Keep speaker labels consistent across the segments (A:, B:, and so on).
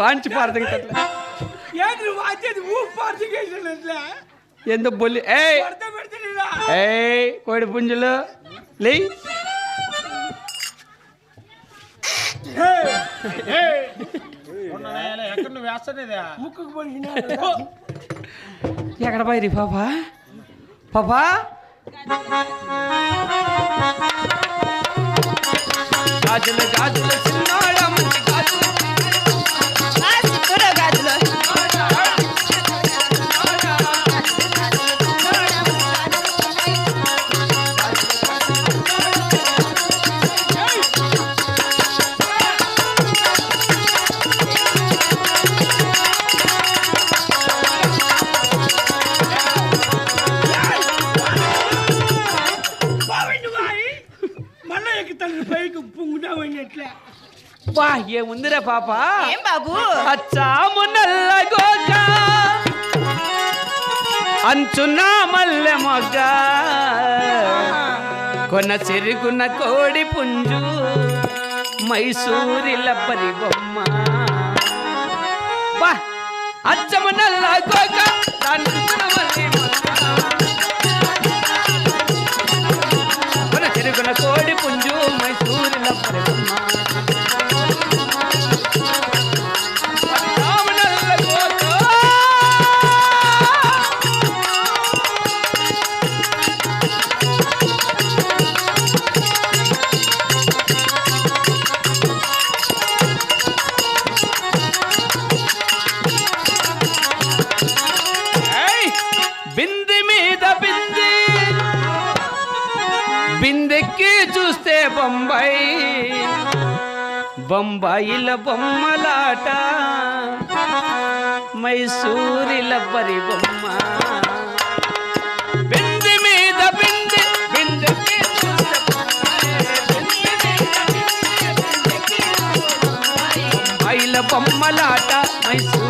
A: వాంచి
B: పారదగట్లా ఎందు వాంచేది ఊ
A: పారదగేసినట్లా బొల్లి? ఏ కోడి పుంజులు. లే.
C: ఎక్కడ
A: పోయి పాపా? పాపా? గాజులు గాజులు చిన్నాడ బా ఏముందిరా పాప?
D: ఏం బాబు?
A: అచ్చాము నల్ల గోక అంచున మల్లె మొగ్గ. కొన చెరుగున కోడి పుంజు. మైసూరి లబ్బరి బొమ్మ. బా అచ్చము నల్ల గోక అంచున మల్లె మొగ్గ. కొన చెరుగున కోడి పుంజు మైసూరి లబ్బరి బొమ్మ. బొంబాయిల బొమ్మలాట మైసూరిల పరి బొమ్మ. బింది మీద బింది బొమ్మలాట
D: మైసూరు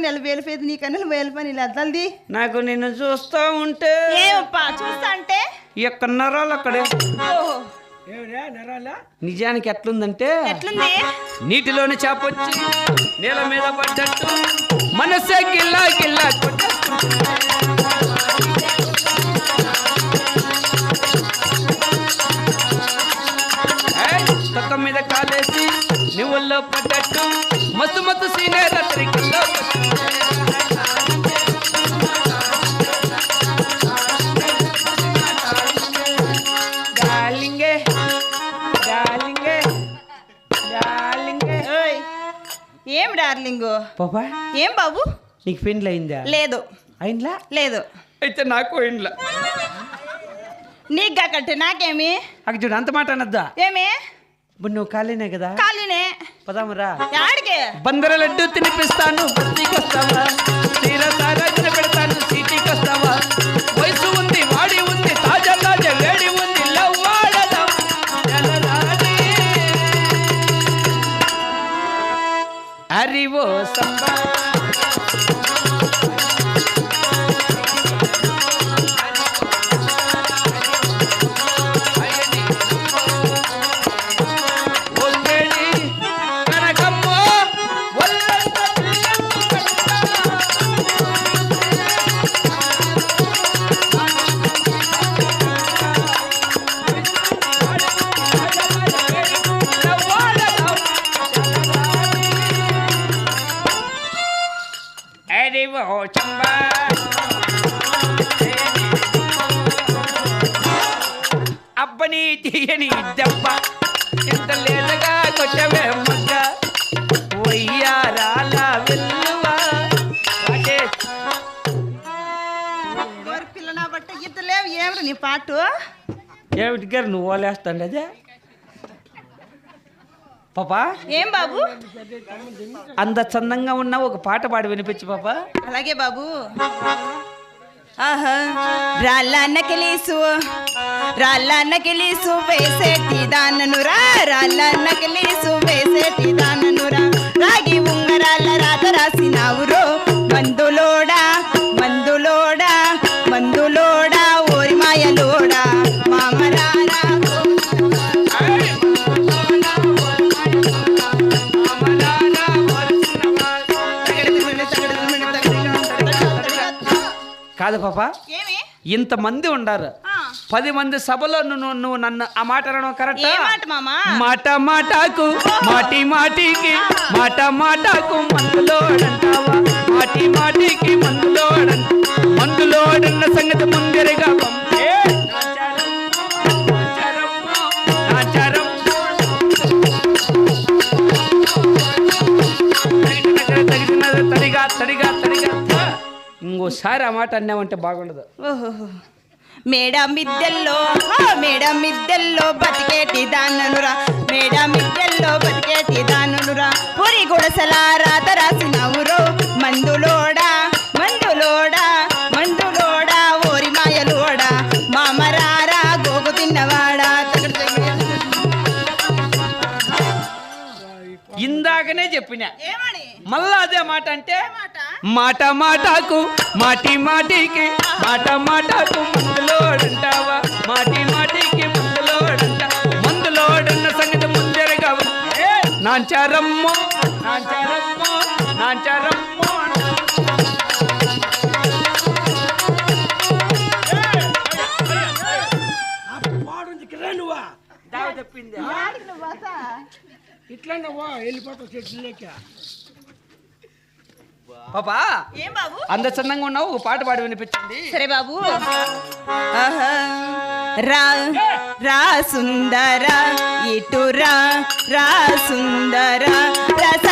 D: నెల వేలిపోయేది నీకన్నా వేలిపోయి నీళ్ళు అద్దల్ది
A: నాకు నిన్ను చూస్తా ఉంటే
D: ఏమప్పా చూస్తా అంటే?
A: ఎక్కడ నరాలు అక్కడే.
D: ఓహో.
B: ఏమిరా నరాలా?
A: నిజానికి ఎట్లుందంటే
D: ఎట్లుంది?
A: నీటిలోని చేపొచ్చి నేల మీద పడ్డట్టు మనసే గిల్లా గిల్లా మీద కాలేసి నువ్వుల్లో పడ్డట్టు మత్తు మత్తు సీనే రాత్రికల్లో డార్లింగు. పాపా?
D: ఏం బాబు?
A: నీకు పెండ్లు అయిందా?
D: లేదు.
A: అయిందా?
D: లేదు.
A: అయితే నాకు ఇండ్ల
D: నీకు కాకంటే నాకేమి?
A: అక్కడ చూడు అంత మాట అనద్దా?
D: ఏమి?
A: ఇప్పుడు నువ్వు ఖాళీనే కదా?
D: ఖాళీనే
A: పదామురా
D: యాడికి?
A: బందర లడ్డు తినిపిస్తాను. వస్తావా
D: నీ పాటు
A: ఏమిటి గారు నువ్వు ఓలేస్తాండి అదే? పాపా?
D: ఏం బాబు?
A: అంత చందంగా ఉన్న ఒక పాట పాడి వినిపించు పాపా.
D: అలాగే బాబు. ఆహా. రాళ్ళ నకిలీసు రాళ్ళ నకిలీసు వేసేటి దాననురా రాళ్ళ నకిలీసు వేసేటి దాననురా రాగి ఉంగరాల రాత రాసినావురో
A: పాపా
D: ఏమి?
A: ఇంతమంది ఉండారు. పది మంది సభలో నువ్వు నువ్వు నన్ను ఆ మాట అనడం కరెక్ట్?
D: మాట
A: మాటకు మాటి మాటికి మాట మాటకు మందులోడంటావా మాటి మాటికి మందులోడంట మందులోడన్న సంగతి ముందరగా ఇంకోసారి ఆ మాట అన్నామంటే బాగుండదు.
D: ఓహోహో. మేడ మిద్దెల్లో ఆ, మేడ మిద్దెల్లో బతికేటి దాననురా. మేడ మిద్దెల్లో బతికేటి దాననురా. పురి గుడసలా రాత రాసినవురో మందులోడా మందులోడా మందులోడా ఓరి మాయలోడా. మామరారా గోగు తిన్నవాడా.
A: ఇందాకనే చెప్పిన.
D: ఏమని?
A: మళ్ళా అదే మాట అంటే
D: మాట.
A: మాట మాటకు మాటి మాటికి మాట మాటకు మందులోడంటావా? మాటి మాటికి మందులోడంట మందులోడన్న సంగతి ముందరగా ఉంటే నాంచారమ్మో నాంచారమ్మో నాంచారమ్మో?
B: ఇట్లా నువ్వా వెళ్ళిపోతావు చెట్లు లేక
A: పాపా
D: ఏం బాబు?
A: అంత చందంగా ఉన్నావు. ఒక పాట పాడి వినిపించండి.
D: సరే బాబు. రా రా సుందర ఇటు రా రా సుందర రస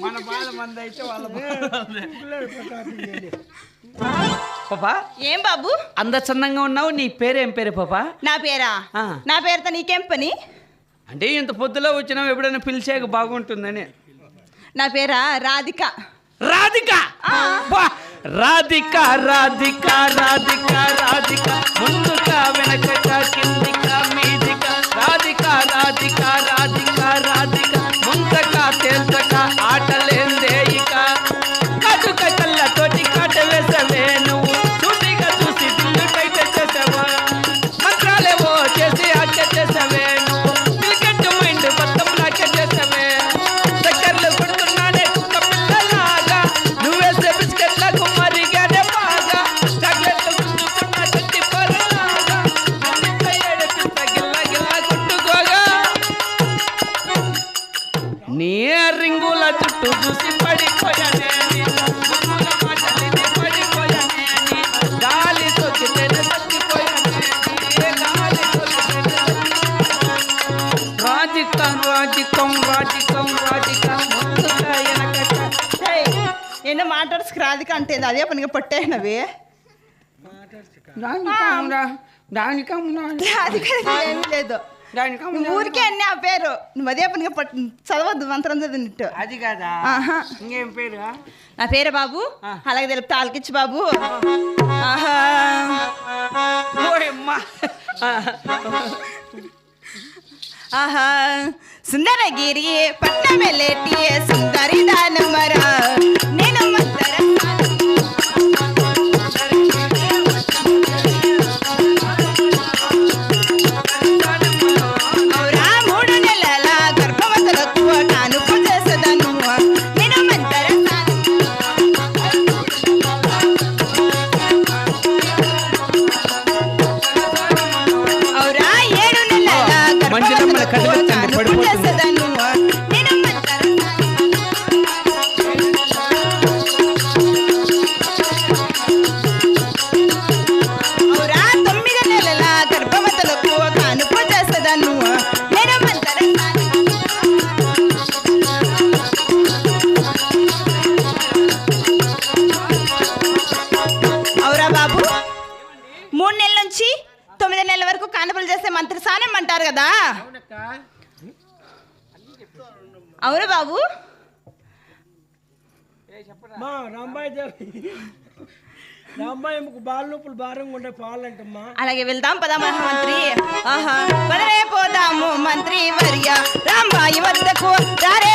A: మన బాధ మంది. అయితే వాళ్ళ పాపా?
D: ఏం బాబు?
A: అంత చందంగా ఉన్నావు నీ పేరేం పేరు పాపా?
D: నా పేరా?
A: ఆ.
D: నా పేరుతో నీకేం పని?
A: అంటే ఇంత పొద్దులో వచ్చినా ఎప్పుడైనా పిలిచాక బాగుంటుందని.
D: నా పేరా రాధిక.
A: రాధిక! రాధిక రాధిక రాధిక రాధిక. ముందుక వెనకట కిందిక
D: ఎన్నో మాట్లాడుసు రాధిక అంటే అదే పనిగా పట్టేనవి
A: దానికం
D: రాధిక ఏమీ లేదు. ఊరికే అన్నీ ఆ పేరు. నువ్వు అదే పనిగా చదవద్దు మంత్రం చదివినట్టు.
A: అది కాదా? ఇంకేం పేరు?
D: నా పేరు బాబు. అలాగే తెలుపుతా ఆలకిచ్చు బాబు. ఆహా. సుందరగిరి వెళ్ళేటి సుందరి దానమరా. నేను మందర అవును బాబు
B: మా రాంబాయి దేవి రాంబాయి బాల నొప్పులు భారంగా ఉండే పాలంటమ్మా
D: అలాగే వెళ్దాం పదా మహామంత్రి ఆహా పదరే పోదాము మంత్రి వర్య రాంబాయి వద్దకు రారే